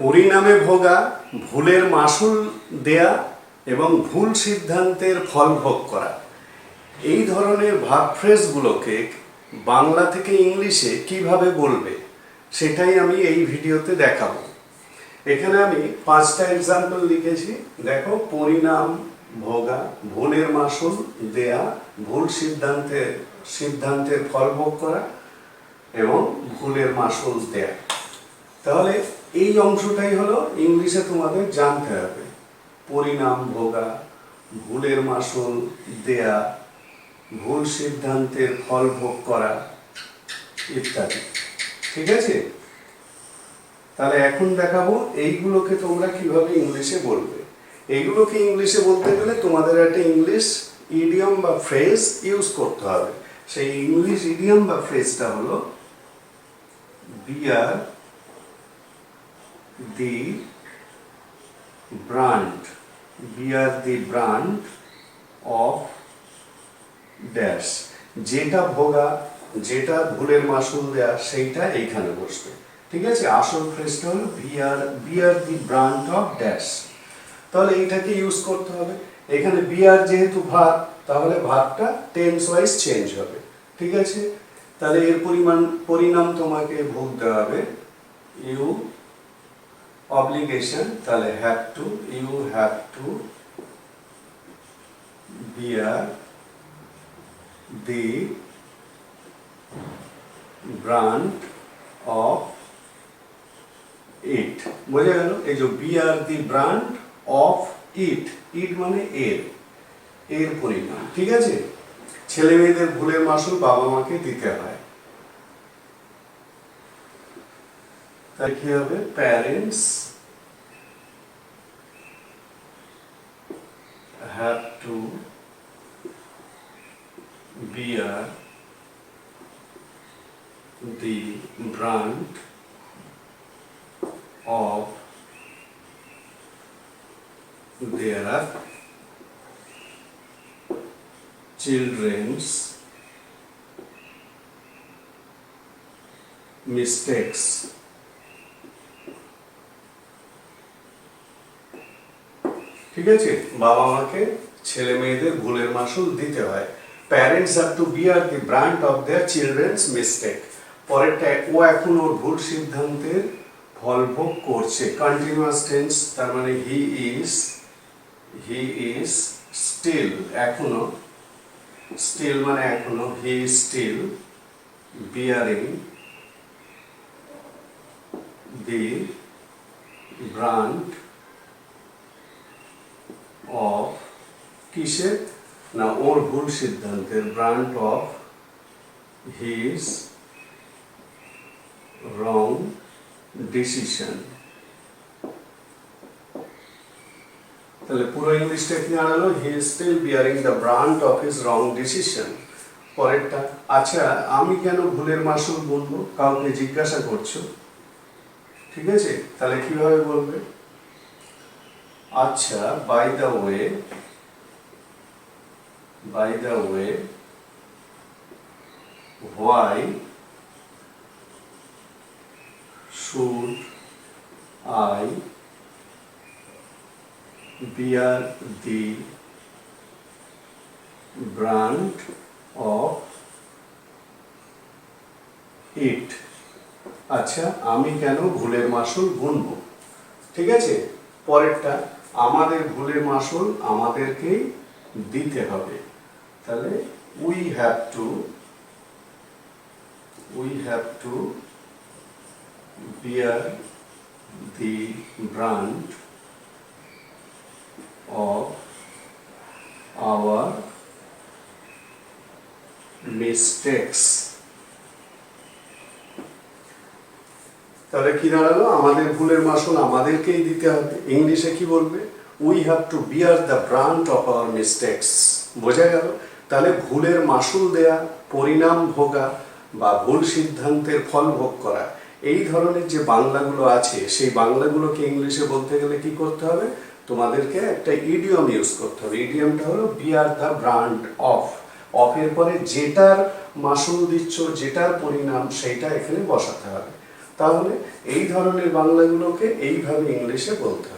পরিণামে ভোগা, ভুলের মাসুল দেয়া এবং ভুল সিদ্ধান্তের ফল ভোগ করা। এই ধরনের ভাব বাংলা থেকে ইংলিশে কীভাবে বলবে, সেটাই আমি এই ভিডিওতে দেখাবো। এখানে আমি পাঁচটা এক্সাম্পল লিখেছি। দেখো, পরিণাম, ভোগা, ভুলের মাসুল দেয়া, ভুল সিদ্ধান্তের সিদ্ধান্তের ফল ভোগ করা এবং ভুলের মাসুল দেয়া। তাহলে এই অংশটাই হলো ইংলিশে তোমাদের জানতে হবে। পরিণাম ভোগা, ভুলের মাসুল দেয়া, ভুল সিদ্ধান্তের ফল ভোগ করা ইত্যাদি। ঠিক আছে? তাহলে এখন দেখাবো এইগুলোকে তোমরা কীভাবে ইংলিশে বলবে। এইগুলোকে ইংলিশে বলতে গেলে তোমাদের একটা ইংলিশ ইডিয়ম বা ফ্রেজ ইউজ করতে হবে। সেই ইংলিশ ইডিয়ম বা ফ্রেজটা হলো bear the brunt bear the brunt of dash. যেটা ভোগা, যেটা ভুলের মাসুল দেয়া, সেইটা এইখানে বসবে। ঠিক আছে? আসল ফ্রেজটা হলো bear bear the brunt of dash. তাহলে এইটাকে ইউজ করতে হবে। এখানে বিয়ার যেহেতু ভাত, তাহলে ভাতটা টেন্স ওয়াইজ চেঞ্জ হবে। ঠিক আছে? তাহলে এর পরিমাণ, পরিণাম তোমাকে ভুগতে হবে। ইউ অব্লিগেশন তাহলে have to you have to bear the brunt of it বোঝা গেল? এই যে বিয়ার দি ব্রান্ড অফ ইট ইট মানে এর এর পরিমাণ, ঠিক আছে? ছেলে মেয়েদের ভুলের মাসুল বাবা মাকে দিতে হয়। তাই কি হবে parents have to bear the brunt of their children's mistakes. ঠিক আছে? বাবা মাকে ছেলে মেয়েদের ভুলের মাসুল দিতে হয়। Parents have to bear the brunt of their children's mistake পরেরটা, ও এখন ওর ভুল সিদ্ধান্তের ফল ভোগ করছে। কন্টিনিউয়াস টেন্স তার মানে he is he is still এখনও। স্টিল মানে এখনও he is still bearing the brunt of কিসের না ওর ভুল সিদ্ধান্তের brunt of his wrong decision. তাহলে পুরো ইংলিশটা কি দাঁড়াল he is still bearing the brunt of his wrong decision পরেরটা আচ্ছা আমি কেন ভুলের মাসুল বলব? কাউকে জিজ্ঞাসা করছ। ঠিক আছে? তাহলে কীভাবে বলবে? আচ্ছা by the way by the way why should I bear the brunt of it আচ্ছা আমি কেন ভুলের মাসুল গুনবো? ঠিক আছে? পরেরটা। আমাদের ভুলের মাসুল আমাদেরকেই দিতে হবে। তাহলে we have to we have to bear the brunt of our mistakes তাহলে কি দাঁড়াল? আমাদের ভুলের মাসুল আমাদেরকেই দিতে হবে। ইংলিশে কি বলবে? We have to bear the brunt of our mistakes বোঝা গেল? তাহলে ভুলের মাসুল দেয়া, পরিণাম ভোগা বা ভুল সিদ্ধান্তের ফল ভোগ করা, এই ধরনের যে বাংলাগুলো আছে, সেই বাংলাগুলোকে ইংলিশে বলতে গেলে কি করতে হবে? তোমাদেরকে একটা ইডিয়ম ইউজ করতে হবে। ইডিয়মটা হলো বিয়ার দ্য ব্রান্ড অফ অফের পরে যেটার মাসুল দিচ্ছ, যেটার পরিণাম, সেইটা এখানে বসাতে হবে। তাহলে এই ধরনের বাংলাগুলোকে এইভাবে ইংলিশে বলতে হয়